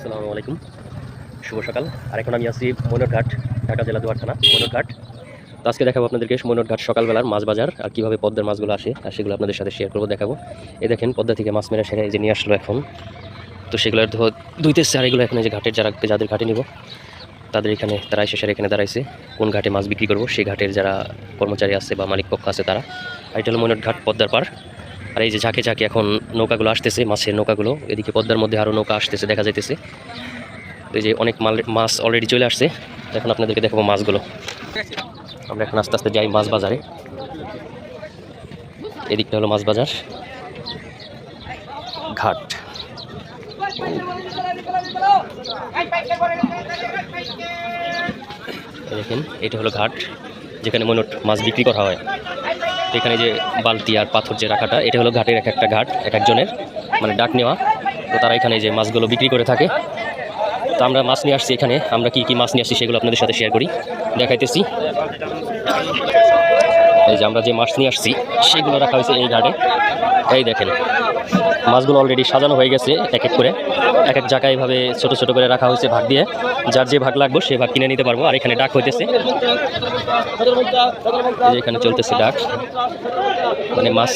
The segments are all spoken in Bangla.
আসসালামু আলাইকুম। শুভ সকাল। আর এখন আমি আছি ময়নরঘাট ঢাকা জেলা দুয়ার থানা ময়নরঘাট তো আজকে দেখাবো আপনাদেরকে ময়নরঘাট সকালবেলার মাছ বাজার আর কীভাবে পদ্মার মাছগুলো আসে, আর সেগুলো আপনাদের সাথে শেয়ার করব, দেখাবো। এ দেখেন, পদ্মা থেকে মাছ মেরে সেখানে যে নিয়ে আসলো এখন। তো সেগুলো ধুইতেছে আর এগুলো এখানে যে ঘাটের যারা যাদের ঘাটে নিব, তাদের এখানে তারা এসে সেরা এখানে দাঁড়াইছে। কোন ঘাটে মাছ বিক্রি করব, সেই ঘাটের যারা কর্মচারী আছে বা মালিক পক্ষ আছে তারা। আর এটা হলো ময়নট ঘাট পদ্মার পার আর এই যে ঝাঁকে ঝাঁকে এখন নৌকাগুলো আসতেছে, মাছের নৌকাগুলো। এদিকে পদ্মার মধ্যে আরও নৌকা আসতেছে, দেখা যাইতেছে। এই যে অনেক মাল, মাছ অলরেডি চলে আসছে। এখন আপনাদেরকে দেখাবো মাছগুলো। আমরা এখন আস্তে আস্তে যাই মাছ বাজারে। এদিকটা হলো মাছ বাজার। ঘাট। দেখেন, এটা হলো ঘাট, যেখানে মনোট মাছ বিক্রি করা হয়। তো এখানে যে বালতি আর পাথর যে রাখাটা, এটা হলো ঘাটের এক একটা ঘাট, এক একজনের মানে ডাক নেওয়া। তো তারা এখানে যে মাছগুলো বিক্রি করে থাকে। তো আমরা মাছ নিয়ে আসছি এখানে। আমরা কি কি মাছ নিয়ে আসছি সেগুলো আপনাদের সাথে শেয়ার করি। দেখাইতেছি। এই যে আমরা যে মাছ নিয়ে আসছি, সেগুলো রাখা হয়েছে এই ঘাটে। এই দেখেন, মাছগুলো অলরেডি সাজানো হয়ে গেছে এক এক করে। এক এক জায়গায় এভাবে ছোট ছোট করে রাখা হয়েছে ভাগ দিয়ে। যার যে ভাগ লাগবে সে ভাগ কিনে নিতে পারব। আর এখানে ডাক হইতেছে। এখানে চলতেছে ডাক। মানে মাছ।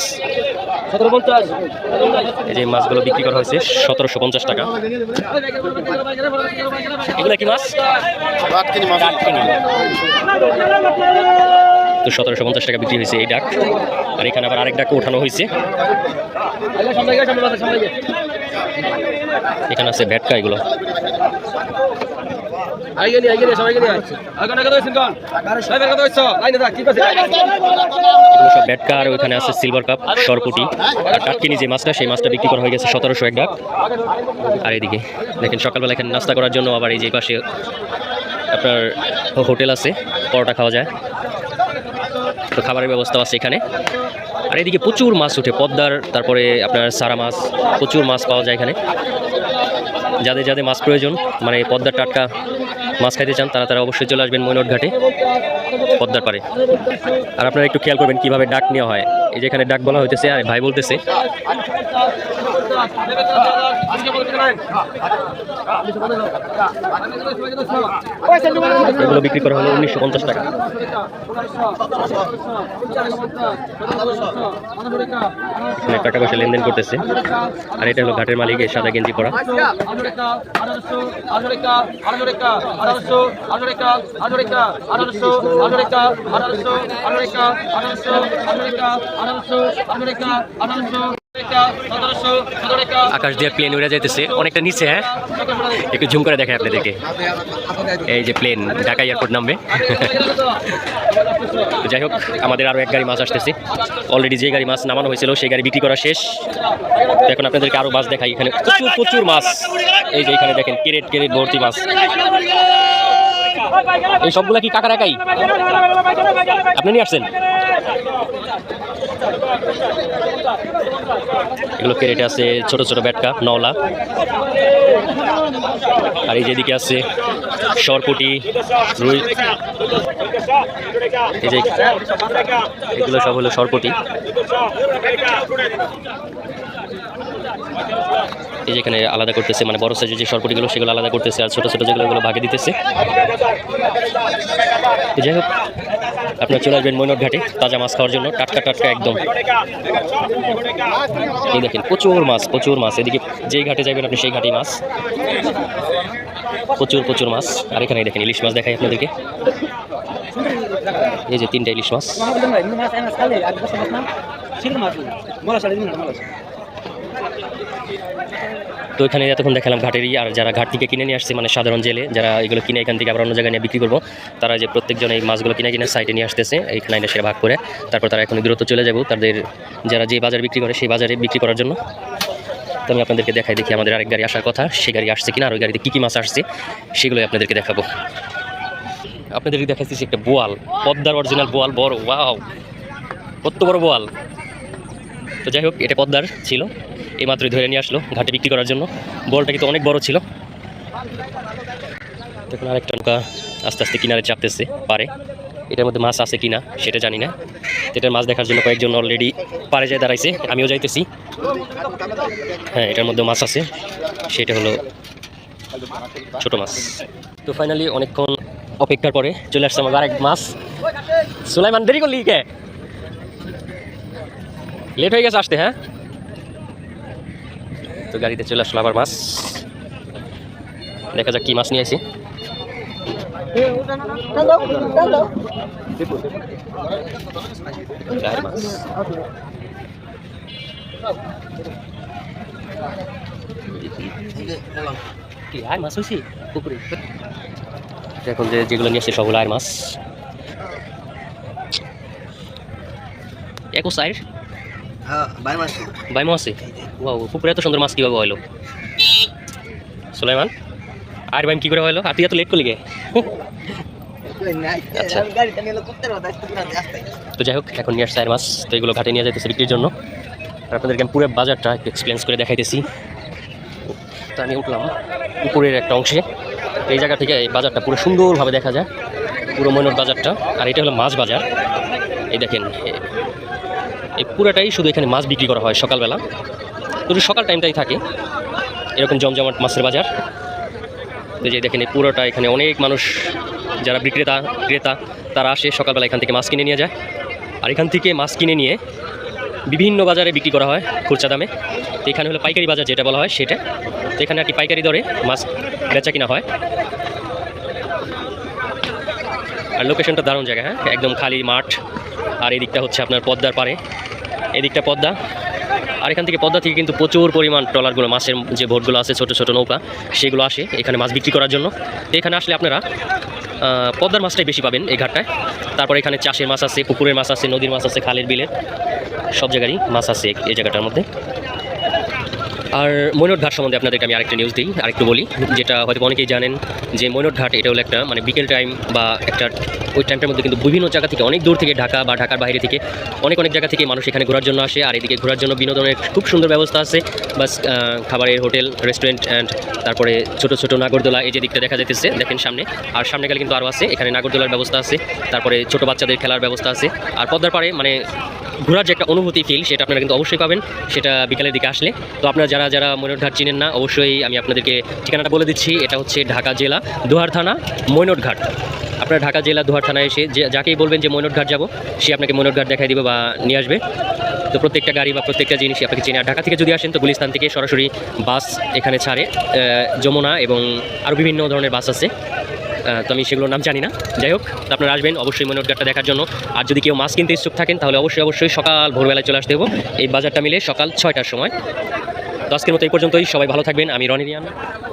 এই যে মাছগুলো বিক্রি করা হয়েছে সতেরোশো পঞ্চাশ টাকা। এগুলো কি মাছ? তো সতেরোশো পঞ্চাশ টাকা বিক্রি হয়েছে এই ডাক। আর এখানে আবার আরেক ডাক ওঠানো হয়েছে। এখানে আছে ভ্যাটকা এগুলো। আইগেলি আইগেলি সবাই গেলি আগান আগান হইছেন কোন ড্রাইভার কত হইছো লাইনে থাক, কি এগুলো সব ভ্যাটকা আর ওইখানে আছে সিলভার কাপ সরপুটি। আর টাটকিনি যে মাছটা, সেই মাছটা বিক্রি করা হয়ে গেছে সতেরোশো এক ডাক আর এদিকে, দেখেন, সকালবেলা এখানে নাস্তা করার জন্য আবার এই যে পাশে আপনার হোটেল আছে, পরোটা খাওয়া যায়। তো খাবারের ব্যবস্থা আছে এখানে। আর এদিকে প্রচুর মাছ ওঠে, পদ্মার, তারপরে আপনার সারা মাছ, প্রচুর মাছ পাওয়া যায় এখানে। যাদের যাদের মাছ প্রয়োজন মানে পদ্মার টাটকা মাছ খাইতে চান, তারা তারা অবশ্যই চলে আসবেন মৈনট ঘাটে পদ্মার পারে আর আপনারা একটু খেয়াল করবেন কীভাবে ডাক নেওয়া হয়। এই যেখানে ডাক বলা হইতেছে, আর ভাই বলতেছে এগুলো বিক্রি করা হলো উনিশশো পঞ্চাশ টাকা টাকা পয়সা লেনদেন করতেছে আর এটা হলো ঘাটের মালিক সাদা গেঞ্জি পরা আকাশ দিয়ে প্লেন উড়ে যাইতেছে। অনেকটা নিচে হ্যাঁ? একটু ঝুম করে দেখায় আপনাদেরকে। এই যে প্লেন ঢাকা এয়ারপোর্ট নামবে। যাই হোক, আমাদের আরও এক গাড়ি মাছ আসতেছে। অলরেডি যে গাড়ি মাছ নামানো হয়েছিল, সেই গাড়ি বিক্রি করা শেষ। তো এখন আপনাদেরকে আরও মাছ দেখাই। এখানে প্রচুর প্রচুর মাছ। এই যে এখানে দেখেন, কেরেট কেরেট ভর্তি মাছ। এই সবগুলা কি কাকার একাই আপনি নিয়ে আসছেন? এগুলো কেরেটে আছে ছোট ছোট ব্যাটকা, নওলা। আর এই যেদিকে আছে সরপুটি রুই এই যে এগুলো সব হলো সরপুটি এই যে এখানে আলাদা করতেছে মানে বড় সাইজের যে সরপুটিগুলো সেগুলো আলাদা করতেছে আর ছোট ছোট যেগুলো ভাগে দিতেছে। যাই হোক আপনারা চলে আসবেন মৈনট ঘাটে তাজা মাছ খাওয়ার জন্য, টাটকা টাটকা একদম। এই দেখেন, প্রচুর মাছ প্রচুর মাছ। এদিকে যেই ঘাটে যাবেন আপনি, সেই ঘাটেই মাছ। প্রচুর প্রচুর মাছ। আর এখানে দেখেন, ইলিশ মাছ দেখাই আপনাদেরকে। এই যে তিনটা ইলিশ মাছ। তো এখানে এতক্ষণ দেখালাম ঘাটেরই, আর যারা ঘাট থেকে কিনে নিয়ে আসছে মানে সাধারণ জেলে, যারা এগুলো কিনে এখান থেকে আবার অন্য জায়গায় নিয়ে বিক্রি করব, তারা যে প্রত্যেকজন এই মাছগুলো কিনে কিনে সাইডে নিয়ে আসতেছে এইখানে এনে সেটা ভাগ করে, তারপর তারা এখন দূরত্ব চলে যাব, তাদের যারা যে বাজার বিক্রি করে, সেই বাজারে বিক্রি করার জন্য। তো আমি আপনাদেরকে দেখাই দেখি আমাদের আরেক গাড়ি আসার কথা, সেই গাড়ি আসছে কিনা, আর ওই গাড়িতে কী কী মাছ আসছে, সেগুলোই আপনাদেরকে দেখাবো। আপনাদেরকে দেখাচ্ছি একটা বোয়াল, পদ্মার অরিজিনাল বোয়াল, বড় ওয়াও কত বড় বোয়াল। তো যাই হোক, এটা পদ্মার ছিল। এই মাত্রই ধরে নিয়ে আসলো ঘাটে বিক্রি করার জন্য। বলটা কিন্তু অনেক বড় ছিল। দেখুন আরেকটা নৌকা আস্তে আস্তে কিনারে চাপতেছে, পারে। এটার মধ্যে মাছ আছে কিনা সেটা জানি না। এটার মাছ দেখার জন্য কয়েকজন অলরেডি পারে যায় দাঁড়াইছে, আমিও যাইতেছি। হ্যাঁ এটার মধ্যে মাছ আছে। সেটা হলো ছোট মাছ। তো ফাইনালি অনেকক্ষণ অপেক্ষার পরে চলে আসছে আমাদের আরেক মাছ। সুলাইমান, দেরি করলি কে? লেট হয়ে গেছে আসতে হ্যাঁ? তো গাড়িতে চলে আসলো আবার মাছ। দেখা যাক কি মাছ নিয়ে আসি। মাছ। হয়েছি এখন যে যেগুলো নিয়ে আসছে সবগুলো আর মাছ। একো সাইড? বাইমো আছে ওয়াও পুকুরে এত সুন্দর মাছ কীভাবে হলো? সুলাইমান আর বাইম কি করে হলো? আর তুই এত লেট করলি গে আচ্ছা। তো যাই হোক এখন নিয়ে আসছে আর মাছ তো এগুলো ঘাটে নিয়ে যাইতেছে বিক্রির জন্য। আর আপনাদেরকে আমি পুরো বাজারটা একটু এক্সপিরিয়েন্স করে দেখাইতেছি। তো আমি উঠলাম উপরের একটা অংশে। তো এই জায়গা থেকে এই বাজারটা পুরো সুন্দরভাবে দেখা যায়। পুরো ময়নট বাজারটা। আর এটা হলো মাছ বাজার। এই দেখেন এই পুরোটাই শুধু এখানে মাছ বিক্রি করা হয় সকালবেলা। শুধু সকাল টাইমটাই থাকে। এরকম জমজমাট মাছের বাজার। তো যে দেখেন এই পুরোটা এখানে অনেক মানুষ, যারা বিক্রেতা, ক্রেতা, তারা আসে সকালবেলা এখান থেকে মাছ কিনে নিয়ে যায়। আর এখান থেকে মাছ কিনে নিয়ে বিভিন্ন বাজারে বিক্রি করা হয় খুচরা দামে। তো এখানে হলো পাইকারি বাজার যেটা বলা হয় সেটা। তো এখানে আর কি পাইকারি দরে মাছ বেচা কিনা হয়। আর লোকেশনটা দারুণ জায়গা হ্যাঁ? একদম খালি মাঠ। আর এদিকটা হচ্ছে আপনার পদ্মার পারে এদিকটা পদ্মা। আর এখান থেকে পদ্মা থেকে কিন্তু প্রচুর পরিমাণ ট্রলারগুলো, মাছের যে ভোটগুলো আছে, ছোট ছোট নৌকা, সেগুলো আসে এখানে মাছ বিক্রি করার জন্য। তো এখানে আসলে আপনারা পদ্মার মাছটাই বেশি পাবেন এই ঘাটটায়। তারপর এখানে চাষের মাছ আছে, পুকুরের মাছ আছে, নদীর মাছ আছে, খালের বিলের, সব জায়গারই মাছ আছে এই- জায়গাটার মধ্যে। আর ময়নট ঘাট সম্বন্ধে আপনাদেরকে আমি আরেকটা নিউজ দিই, আরেকটু বলি, যেটা হয়তো অনেকেই জানেন যে ময়নট ঘাট এটা হলো একটা মানে বিকেল টাইম বা একটা ওই টাইমটার মধ্যে কিন্তু বিভিন্ন জায়গা থেকে অনেক দূর থেকে ঢাকা বা ঢাকার বাইরে থেকে অনেক অনেক জায়গা থেকে মানুষ এখানে ঘোরার জন্য আসে আর এদিকে ঘোরার জন্য বিনোদনের খুব সুন্দর ব্যবস্থা আছে। বাস খাবারের হোটেল রেস্টুরেন্ট অ্যান্ড তারপরে ছোট ছোট নাগরদোলা এই যে দিকটা দেখা যেতেছে দেখেন সামনে। আর সামনে গেলে কিন্তু আরও আছে, এখানে নাগরদোলার ব্যবস্থা আছে, তারপরে ছোট বাচ্চাদের খেলার ব্যবস্থা আছে। আর পদ্মার পাড়ে মানে ঘোরার যে একটা অনুভূতি ফিল সেটা আপনারা কিন্তু অবশ্যই পাবেন। সেটা বিকালের দিকে আসলে। তো আপনারা যারা যারা ময়নট ঘাট চিনেন না, অবশ্যই আমি আপনাদেরকে ঠিকানাটা বলে দিচ্ছি। এটা হচ্ছে ঢাকা জেলা, দোহার থানা, মৈনটঘাট। আপনারা ঢাকা জেলা, দোহার থানায় এসে যে, যাকেই বলবেন যে ময়নট ঘাট যাব, সে আপনাকে ময়নট ঘাট দেখাই দিবে বা নিয়ে আসবে। তো প্রত্যেকটা গাড়ি বা প্রত্যেকটা জিনিস আপনাকে চেনে, আর ঢাকা থেকে যদি আসেন, তো গুলিস্তান থেকে সরাসরি বাস এখানে ছাড়ে যমুনা এবং আরও বিভিন্ন ধরনের বাস আছে। তো আমি সেগুলোর নাম জানি না। যাই হোক, আপনারা আসবেন অবশ্যই মনে ঘাটটা দেখার জন্য। আর যদি কেউ মাছ কিনতে ইচ্ছুক থাকেন, তাহলে অবশ্যই অবশ্যই সকাল ভোরবেলায় চলে আসতে দেবো এই বাজারটা মিলে সকাল ছয়টার সময়। তো আজকের মতো এই পর্যন্তই। সবাই ভালো থাকবেন। আমি রনি রিয়ান।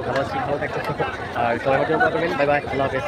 ভালো আছি, ভালো থাকবেন। আর সবাই ভালো থাকবেন। Bye bye. আল্লাহ হাফেজ।